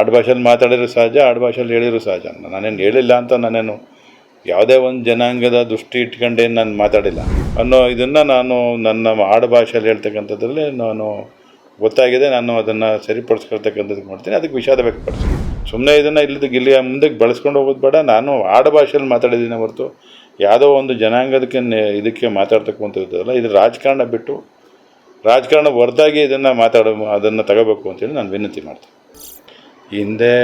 ಆಡುಭಾಷೆಯಲ್ಲಿ ಮಾತಾಡಿರೋ ಸಹಜ ಆಡುಭಾಷೆಯಲ್ಲಿ ಹೇಳಿದ್ರು ಸಹಜ. ನಾನೇನು ಹೇಳಿಲ್ಲ ಅಂತ ನಾನೇನು ಯಾವುದೇ ಒಂದು ಜನಾಂಗದ ದೃಷ್ಟಿ ಇಟ್ಕೊಂಡೇನು ನಾನು ಮಾತಾಡಿಲ್ಲ. ಅನ್ನೋ ಇದನ್ನು ನಾನು ನನ್ನ ಆಡುಭಾಷೆಯಲ್ಲಿ ಹೇಳ್ತಕ್ಕಂಥದ್ರಲ್ಲಿ ನಾನು ಗೊತ್ತಾಗಿದೆ, ನಾನು ಅದನ್ನು ಸರಿಪಡಿಸ್ಕೊಳ್ತಕ್ಕಂಥದ್ದು ಮಾಡ್ತೀನಿ, ಅದಕ್ಕೆ ವಿಷಾದ ವ್ಯಕ್ತಪಡಿಸ್ತೀನಿ. ಸುಮ್ಮನೆ ಇದನ್ನು ಇಲ್ಲಿದ್ದು ಗಿಲ್ಲಿಯ ಮುಂದಕ್ಕೆ ಬಳಸ್ಕೊಂಡು ಹೋಗೋದು ಬೇಡ, ನಾನು ಆಡುಭಾಷೆಯಲ್ಲಿ ಮಾತಾಡಿದ್ದೀನಿ ಹೊರತು ಯಾವುದೋ ಒಂದು ಜನಾಂಗದಕ್ಕೆ ಇದಕ್ಕೆ ಮಾತಾಡ್ತಕ್ಕಂಥದ್ದಲ್ಲ, ಇದು ರಾಜಕಾರಣ ಬಿಟ್ಟು ರಾಜಕಾರಣ ಹೊರತಾಗಿ ಇದನ್ನು ಮಾತಾಡೋ, ಅದನ್ನು ತಗೋಬೇಕು ಅಂತೇಳಿ ನಾನು ವಿನಂತಿ ಮಾಡ್ತೀನಿ. ಹಿಂದೆ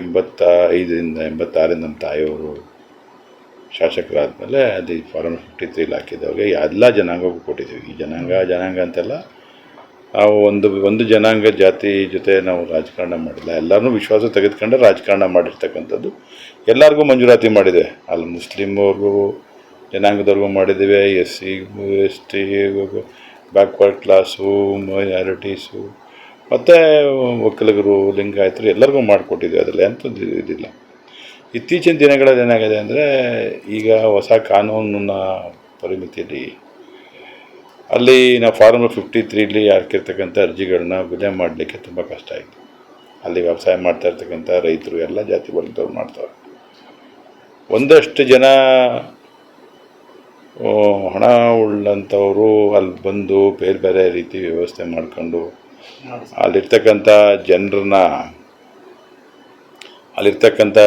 ಎಂಬತ್ತ ಐದರಿಂದ ಎಂಬತ್ತಾರಿಂದ ನಮ್ಮ ತಾಯಿಯವರು ಶಾಸಕರಾದಮೇಲೆ ಅದು ಫಾರ್ಮ್ ಫಿಫ್ಟಿ ತ್ರೀಲಿ ಹಾಕಿದ್ದವ್ರಿಗೆ ಎಲ್ಲ ಜನಾಂಗಕ್ಕೂ ಕೊಟ್ಟಿದ್ದೀವಿ. ಈ ಜನಾಂಗ ಜನಾಂಗ ಅಂತೆಲ್ಲ ನಾವು ಒಂದು ಒಂದು ಜನಾಂಗ ಜಾತಿ ಜೊತೆ ನಾವು ರಾಜಕಾರಣ ಮಾಡಿಲ್ಲ. ಎಲ್ಲರೂ ವಿಶ್ವಾಸ ತೆಗೆದುಕೊಂಡು ರಾಜಕಾರಣ ಮಾಡಿರ್ತಕ್ಕಂಥದ್ದು ಎಲ್ಲರಿಗೂ ಮಂಜೂರಾತಿ ಮಾಡಿದೆ. ಅಲ್ಲಿ ಮುಸ್ಲಿಮ್ವ್ರಿಗೂ ಜನಾಂಗದವ್ರಿಗೂ ಮಾಡಿದ್ದೇವೆ. S C S T backward class, minorities ಮತ್ತು ಒಕ್ಕಲಿಗರು ಲಿಂಗಾಯತರು ಎಲ್ಲರಿಗೂ ಮಾಡಿಕೊಟ್ಟಿದ್ವಿ ಅದರಲ್ಲಿ ಅಂಥದ್ದು ಇದಿಲ್ಲ. ಇತ್ತೀಚಿನ ದಿನಗಳಲ್ಲಿ ಏನಾಗಿದೆ ಅಂದರೆ ಈಗ ಹೊಸ ಕಾನೂನಿನ ಪರಿಮಿತಿಯಲ್ಲಿ ಅಲ್ಲಿ ನಾವು ಫಾರ್ಮ್ ಫಿಫ್ಟಿ ತ್ರೀಲಿ ಹಾಕಿರ್ತಕ್ಕಂಥ ಅರ್ಜಿಗಳನ್ನ ವಿಲೆ ಮಾಡಲಿಕ್ಕೆ ತುಂಬ ಕಷ್ಟ ಆಯಿತು. ಅಲ್ಲಿ ವ್ಯವಸಾಯ ಮಾಡ್ತಾ ಇರ್ತಕ್ಕಂಥ ರೈತರು ಎಲ್ಲ ಜಾತಿ ವರ್ಗದವ್ರು ಮಾಡ್ತಾರೆ. ಒಂದಷ್ಟು ಜನ ಹಣ ಉಳ್ಳಂಥವರು ಅಲ್ಲಿ ಬಂದು ಬೇರೆ ಬೇರೆ ರೀತಿ ವ್ಯವಸ್ಥೆ ಮಾಡ್ಕೊಂಡು ಅಲ್ಲಿರ್ತಕ್ಕಂಥ ಜನರನ್ನ, ಅಲ್ಲಿರ್ತಕ್ಕಂಥ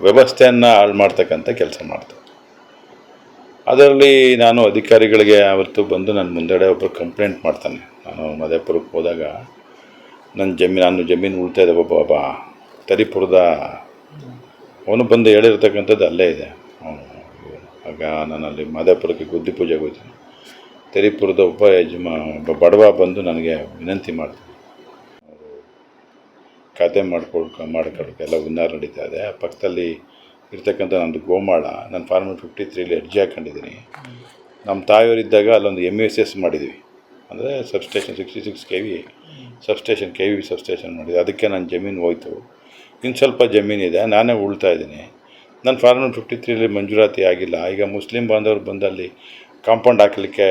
ವ್ಯವಸ್ಥೆಯನ್ನು ಹಾಳು ಮಾಡ್ತಕ್ಕಂಥ ಕೆಲಸ ಮಾಡ್ತಾರೆ. ಅದರಲ್ಲಿ ನಾನು ಅಧಿಕಾರಿಗಳಿಗೆ ಅವತ್ತು ಬಂದು ನನ್ನ ಮುಂದೆಡೆ ಒಬ್ಬರು ಕಂಪ್ಲೇಂಟ್ ಮಾಡ್ತಾನೆ. ನಾನು ಮಧ್ಯಪುರಕ್ಕೆ ಹೋದಾಗ ನನ್ನ ಜಮೀನು, ನಾನು ಜಮೀನು ಉಳ್ತಾ ಇದೆ ಒಬ್ಬ ಒಬ್ಬ ತರಿಪುರದ ಅವನು ಬಂದು ಹೇಳಿರ್ತಕ್ಕಂಥದ್ದು ಅಲ್ಲೇ ಇದೆ. ಆಗ ನಾನು ಅಲ್ಲಿ ಮಾದಾಪುರಕ್ಕೆ ಗುದ್ದಿ ಪೂಜೆಗೆ ಹೋಗ್ತೀನಿ ತೆರಿಪುರದ ಒಬ್ಬ ಯಜಮಾ ಬಡವ ಬಂದು ನನಗೆ ವಿನಂತಿ ಮಾಡ್ತಾರೆ ಖಾತೆ ಮಾಡ್ಕೊಳ್ಕ ಮಾಡ್ಕೊಳಕ್ಕೆ ಎಲ್ಲ ಹುನ್ನಾರ ನಡೀತಾ ಇದೆ ಆ ಪಕ್ಕದಲ್ಲಿ ಇರ್ತಕ್ಕಂಥ ನಂದು ಗೋಮಾಳ, ನಾನು ಫಾರ್ಮರ್ ಫಿಫ್ಟಿ ತ್ರೀಲಿ ಅರ್ಜಿ ಹಾಕೊಂಡಿದ್ದೀನಿ. ನಮ್ಮ ತಾಯಿಯವರಿದ್ದಾಗ ಅಲ್ಲೊಂದು ಎಂ ಎಸ್ ಎಸ್ ಮಾಡಿದ್ವಿ. ಅಂದರೆ substation sixty six K V, substation K V substation ಮಾಡಿದ್ವಿ. ಅದಕ್ಕೆ ನನ್ನ ಜಮೀನು ಹೋಯ್ತು. ಇನ್ನು ಸ್ವಲ್ಪ ಜಮೀನಿದೆ ನಾನೇ ಉಳ್ತಾ ಇದ್ದೀನಿ. ನನ್ನ ಫಾರ್ಮರ್ ಫಿಫ್ಟಿ ತ್ರೀಲಿ ಮಂಜೂರಾತಿ ಆಗಿಲ್ಲ. ಈಗ ಮುಸ್ಲಿಂ ಬಾಂಧವರು ಬಂದಲ್ಲಿ ಕಾಂಪೌಂಡ್ ಹಾಕಲಿಕ್ಕೆ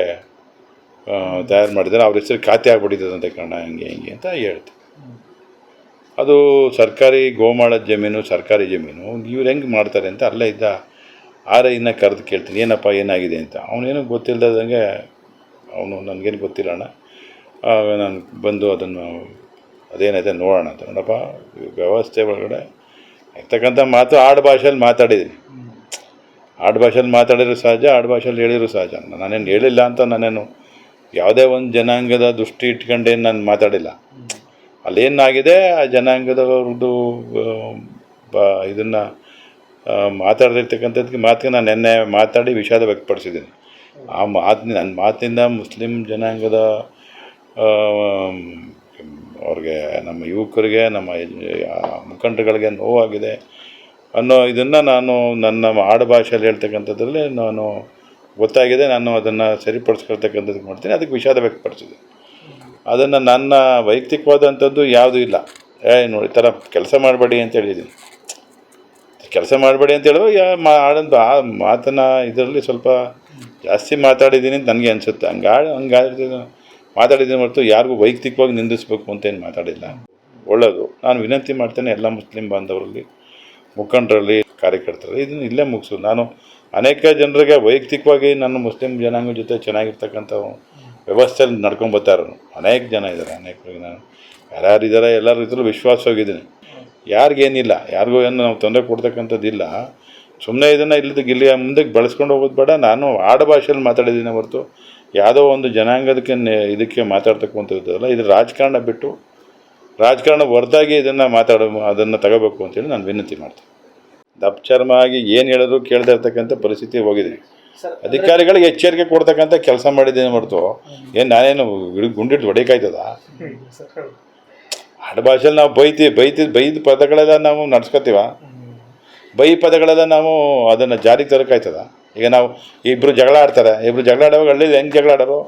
ತಯಾರು ಮಾಡಿದ್ದಾರೆ. ಅವ್ರ ಹೆಸರು ಖಾತೆ ಆಗ್ಬಿಟ್ಟಿದೆ ಕಾರಣ ಹಂಗೆ ಹಿಂಗೆ ಅಂತ ಹೇಳ್ತೆ. ಅದು ಸರ್ಕಾರಿ ಗೋಮಾಳ ಜಮೀನು ಸರ್ಕಾರಿ ಜಮೀನು ಇವ್ರು ಹೆಂಗೆ ಮಾಡ್ತಾರೆ ಅಂತ ಅಲ್ಲೇ ಇದ್ದ ಆರ ಇನ್ನು ಕರೆದು ಕೇಳ್ತೀನಿ. ಏನಪ್ಪ ಏನಾಗಿದೆ ಅಂತ. ಅವನೇನು ಗೊತ್ತಿಲ್ಲದಂಗೆ ಅವನು ನನಗೇನು ಗೊತ್ತಿಲ್ಲ ಅಣ್ಣ. ನಾನು ಬಂದು ಅದನ್ನು ಅದೇನೈತೆ ನೋಡೋಣ ಅಂತ. ನೋಡಪ್ಪ ವ್ಯವಸ್ಥೆ ಒಳಗಡೆ ಇರ್ತಕ್ಕಂಥ ಮಾತು ಆಡು ಭಾಷೆಯಲ್ಲಿ ಮಾತಾಡಿದ್ದೀನಿ. ಆಡು ಭಾಷೆಯಲ್ಲಿ ಮಾತಾಡಿರೋ ಸಹಜ ಆಡು ಭಾಷೆಯಲ್ಲಿ ಹೇಳಿರೋ ಸಹಜ. ನಾನೇನು ಹೇಳಿಲ್ಲ ಅಂತ ನಾನೇನು ಯಾವುದೇ ಒಂದು ಜನಾಂಗದ ದೃಷ್ಟಿ ಇಟ್ಕೊಂಡೇನು ನಾನು ಮಾತಾಡಿಲ್ಲ. ಅಲ್ಲೇನಾಗಿದೆ ಆ ಜನಾಂಗದವ್ರದ್ದು ಇದನ್ನು ಮಾತಾಡದಿರ್ತಕ್ಕಂಥದ್ದು ಮಾತಿಗೆ ನಾನು ನಿನ್ನೆ ಮಾತಾಡಿ ವಿಷಾದ ವ್ಯಕ್ತಪಡಿಸಿದ್ದೀನಿ. ಆ ಮಾತು ನನ್ನ ಮಾತಿನಿಂದ ಮುಸ್ಲಿಂ ಜನಾಂಗದ ಅವ್ರಿಗೆ, ನಮ್ಮ ಯುವಕರಿಗೆ, ನಮ್ಮ ಮುಖಂಡಗಳಿಗೆ ನೋವಾಗಿದೆ ಅನ್ನೋ ಇದನ್ನು ನಾನು ನನ್ನ ಆಡುಭಾಷೆಯಲ್ಲಿ ಹೇಳ್ತಕ್ಕಂಥದ್ರಲ್ಲಿ ನಾನು ಗೊತ್ತಾಗಿದೆ, ನಾನು ಅದನ್ನು ಸರಿಪಡಿಸ್ಕೊಳ್ತಕ್ಕಂಥದ್ದು ಮಾಡ್ತೀನಿ, ಅದಕ್ಕೆ ವಿಷಾದ ವ್ಯಕ್ತಪಡಿಸಿದೆ. ಅದನ್ನು ನನ್ನ ವೈಯಕ್ತಿಕವಾದಂಥದ್ದು ಯಾವುದೂ ಇಲ್ಲ. ಏ, ನೋಡಿ ಥರ ಕೆಲಸ ಮಾಡಬೇಡಿ ಅಂತ ಹೇಳಿದ್ದೀನಿ. ಕೆಲಸ ಮಾಡಬೇಡಿ ಅಂತ ಹೇಳುವ ಯಾ ಆಡಂತ ಆ ಮಾತನ್ನು ಇದರಲ್ಲಿ ಸ್ವಲ್ಪ ಜಾಸ್ತಿ ಮಾತಾಡಿದ್ದೀನಿ ಅಂತ ನನಗೆ ಅನಿಸುತ್ತೆ. ಹಂಗೆ ಹಂಗಾಗಿ ಮಾತಾಡಿದ್ದೀನಿ ಹೊರತು ಯಾರಿಗೂ ವೈಯಕ್ತಿಕವಾಗಿ ನಿಂದಿಸ್ಬೇಕು ಅಂತ ಏನು ಮಾತಾಡಿಲ್ಲ. ಒಳ್ಳೆಯದು ನಾನು ವಿನಂತಿ ಮಾಡ್ತೇನೆ ಎಲ್ಲ ಮುಸ್ಲಿಂ ಬಾಂಧವರಲ್ಲಿ, ಮುಖಂಡರಲ್ಲಿ. ಕಾರ್ಯಕರ್ತರಲ್ಲಿ ಇದನ್ನು ಇಲ್ಲೇ ಮುಗಿಸು. ನಾನು ಅನೇಕ ಜನರಿಗೆ ವೈಯಕ್ತಿಕವಾಗಿ ನನ್ನ ಮುಸ್ಲಿಂ ಜನಾಂಗದ ಜೊತೆ ಚೆನ್ನಾಗಿರ್ತಕ್ಕಂಥ ವ್ಯವಸ್ಥೆಯಲ್ಲಿ ನಡ್ಕೊಂಡು ಅನೇಕ ಜನ ಇದ್ದಾರೆ. ಅನೇಕ ನಾನು ಯಾರ್ಯಾರು ಇದ್ದಾರೆ ಎಲ್ಲರ ಇದ್ರೂ ವಿಶ್ವಾಸವಾಗಿದ್ದೀನಿ ಯಾರಿಗೇನಿಲ್ಲ. ಯಾರಿಗೂ ಏನು ನಾವು ತೊಂದರೆ ಕೊಡ್ತಕ್ಕಂಥದ್ದಿಲ್ಲ ಸುಮ್ಮನೆ ಇದನ್ನು ಇಲ್ಲದ ಇಲ್ಲಿ ಮುಂದಕ್ಕೆ ಬಳಸ್ಕೊಂಡು ಹೋಗೋದು ಬೇಡ. ನಾನು ಆಡುಭಾಷೆಯಲ್ಲಿ ಮಾತಾಡಿದ್ದೀನಿ ಹೊರತು ಯಾವುದೋ ಒಂದು ಜನಾಂಗದಕ್ಕೆ ಇದಕ್ಕೆ ಮಾತಾಡ್ತಕ್ಕಂಥದ್ದಲ್ಲ. ಇದು ರಾಜಕಾರಣ ಬಿಟ್ಟು ರಾಜಕಾರಣ ಹೊರತಾಗಿ ಇದನ್ನು ಮಾತಾಡೋ, ಅದನ್ನು ತಗೋಬೇಕು ಅಂತೇಳಿ ನಾನು ವಿನಂತಿ ಮಾಡ್ತೀನಿ. ದಪ್ಚರ್ಮ ಆಗಿ ಏನು ಹೇಳಿದ್ರು ಕೇಳದೇ ಇರ್ತಕ್ಕಂಥ ಪರಿಸ್ಥಿತಿ ಹೋಗಿದೆ. ಅಧಿಕಾರಿಗಳಿಗೆ ಎಚ್ಚರಿಕೆ ಕೊಡ್ತಕ್ಕಂಥ ಕೆಲಸ ಮಾಡಿದ್ದೇನೆ ಹೊರತು ಏನು ನಾನೇನು ಗುಂಡಿಟ್ಟು ಗುಂಡಿಟ್ಟು ಆಡ ಭಾಷೆಯಲ್ಲಿ ನಾವು ಬೈತಿ ಬೈತಿ ಬೈದ ಪದಗಳೆಲ್ಲ ನಾವು ನಡ್ಸ್ಕೊತೀವ? ಬೈ ಪದಗಳೆಲ್ಲ ನಾವು ಅದನ್ನು ಜಾರಿಗೆ ತರೋಕ್ಕಾಯ್ತದ ಈಗ ನಾವು ಇಬ್ಬರು ಜಗಳ ಆಡ್ತಾರೆ. ಇಬ್ಬರು ಜಗಳ ಆಡೋವಾಗ ಹಳ್ಳಿ ಹೆಂಗೆ ಜಗಳ ಆಡೋರು?